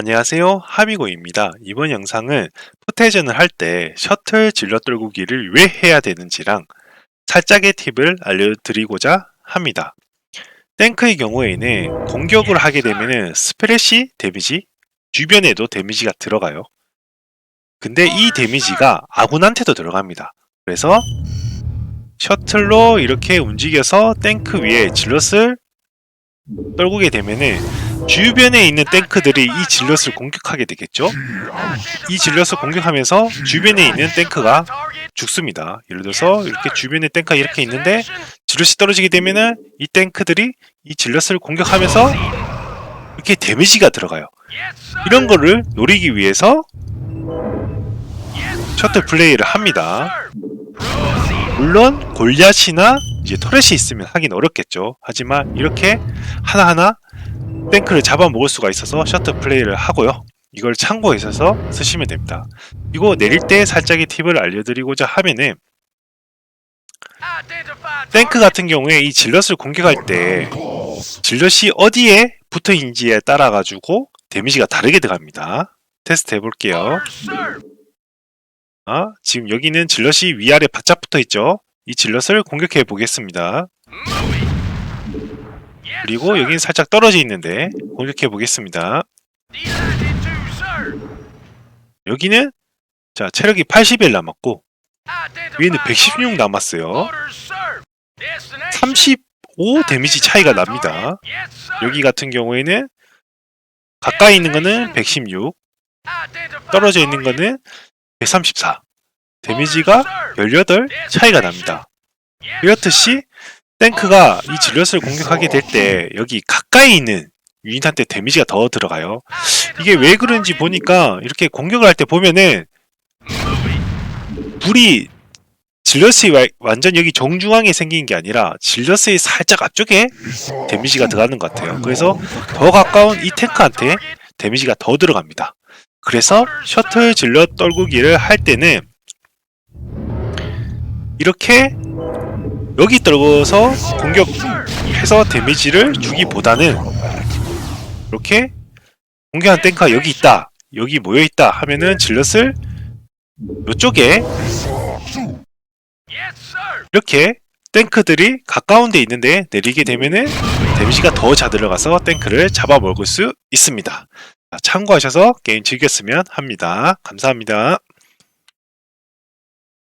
안녕하세요. 하미고입니다. 이번 영상은 포테전을 할 때 셔틀 질러 떨구기를 왜 해야 되는지랑 살짝의 팁을 알려드리고자 합니다. 탱크의 경우에는 공격을 하게 되면 스프레시 데미지 주변에도 데미지가 들어가요. 근데 이 데미지가 아군한테도 들어갑니다. 그래서 셔틀로 이렇게 움직여서 탱크 위에 질럿을 떨구게 되면은 주변에 있는 탱크들이 이 질럿을 공격하게 되겠죠? 이 질럿을 공격하면서 주변에 있는 탱크가 죽습니다. 예를 들어서 이렇게 주변에 탱크가 이렇게 있는데 질럿이 떨어지게 되면은 이 탱크들이 이 질럿을 공격하면서 이렇게 데미지가 들어가요. 이런 거를 노리기 위해서 셔틀 플레이를 합니다. 물론 골리앗이나 이제 터렛이 있으면 하긴 어렵겠죠. 하지만 이렇게 하나하나 탱크를 잡아먹을 수가 있어서 셔틀 플레이를 하고요. 이걸 참고해서 쓰시면 됩니다. 이거 내릴 때 살짝의 팁을 알려드리고자 하면은 탱크 같은 경우에 이 질럿을 공격할 때 질럿이 어디에 붙어 있는지에 따라 가지고 데미지가 다르게 들어갑니다. 테스트 해볼게요. 아, 지금 여기는 질럿이 위아래 바짝 붙어 있죠. 이 질럿을 공격해 보겠습니다. 그리고 여기는 살짝 떨어져 있는데 공격해 보겠습니다. 여기는 자 체력이 81 남았고 위에는 116 남았어요. 35 데미지 차이가 납니다. 여기 같은 경우에는 가까이 있는 거는 116, 떨어져 있는 거는 134. 데미지가 18 차이가 납니다. 이렇듯이 탱크가 이 질럿을 공격하게 될 때 여기 가까이 있는 유닛한테 데미지가 더 들어가요. 이게 왜 그런지 보니까 이렇게 공격을 할 때 보면은 불이 질럿이 와- 완전 여기 정중앙에 생긴 게 아니라 질럿의 살짝 앞쪽에 데미지가 들어가는 것 같아요. 그래서 더 가까운 이 탱크한테 데미지가 더 들어갑니다. 그래서 셔틀 질럿 떨구기를 할 때는 이렇게 여기 떨궈서 공격해서 데미지를 주기보다는 이렇게 공격한 탱크가 여기 있다 여기 모여 있다 하면은 질럿을 이쪽에 이렇게 탱크들이 가까운 데 있는데 내리게 되면은 데미지가 더 잘 들어가서 탱크를 잡아먹을 수 있습니다. 자, 참고하셔서 게임 즐겼으면 합니다. 감사합니다.